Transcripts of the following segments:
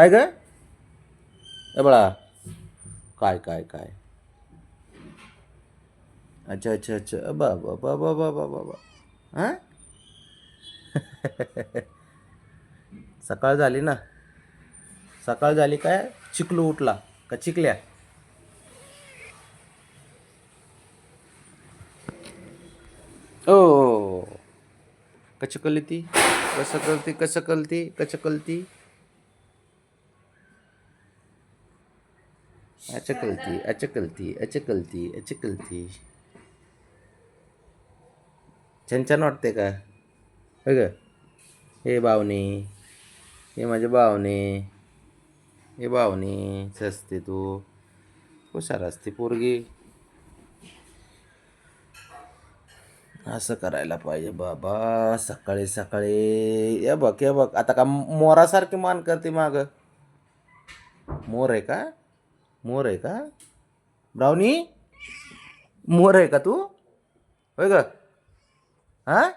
काय ग? बळा. काय काय काय? अच्छा अच्छा अच्छा. बा बा बा बा बा बा बा हां? सकाळ झाली ना? सकाळ झाली काय? चिकलू उठला. का चिकल्या ओ कचकलती कसं कळती कसं कलती कचकलती कलती अचकलती अचकलती अचकलती अचकलती. छान छान वाटते का? होय ग? हे बावणे हे माझे बावणे हे बावणे असते तू. हुशार असते पोरगी. असं करायला पाहिजे बाबा सकाळी सकाळी. या बघ या बघ. आता का मोरासारखी मान करते माग? मोर आहे का? मोर आहे का? ब्राउनी? मोर आहे का तू? होय ग. हा?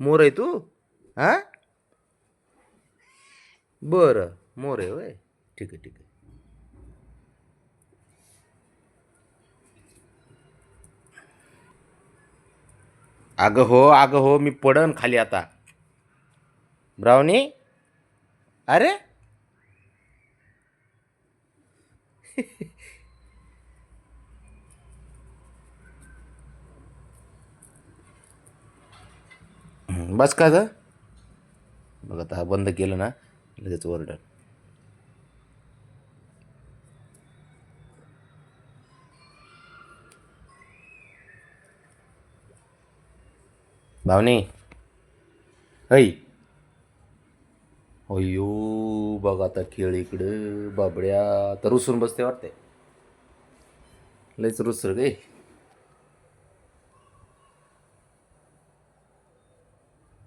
मोर आहे तू? हां? बरं मोर आहे होय. ठीक आहे ठीक आहे. अगं हो अगं हो मी पडन खाली आता. ब्राउनी? अरे हं, बस का ग? बघ आता हा बंद केलं ना लगेच ओरडन भावनी. ऐ. अयो बघ आता खेळ इकडं बाबड्या. तर रुसून बसते वाटते लयच रुसर गे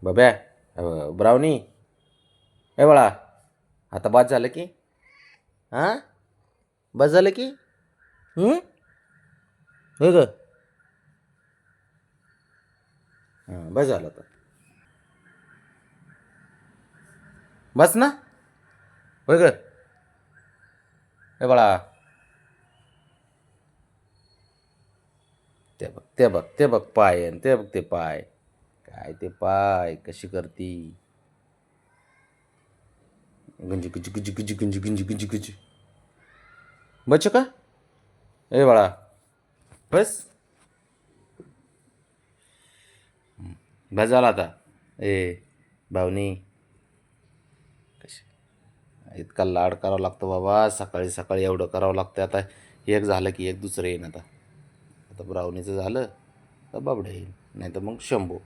बाब्या ब्रावणी. ब्राउनी ए बाळा आता बाद झालं की? हां बस झालं की? होय ग. हां बस झालं आता. बस ना. होय ग हे बाळा. ते बघ ते बघ ते बघ पाय आणि ते बघ ते पाय. काय ते पाय कशी करती? गुंजी गुंजी गुंजी गुंजी गुंजी गुंजी गुंजी गुंजी. बच का? ए बाळा. बस. हं, बस झाला आता. ए भावनी इतका लाड करावा लागतो बाबा. सकाळी सकाळी एवढं करावं लागतं आता एक झालं की एक दुसरं येईन आता. आता ब्राउनीचं झालं तर बाबडं येईल नाही तर मग शंभू.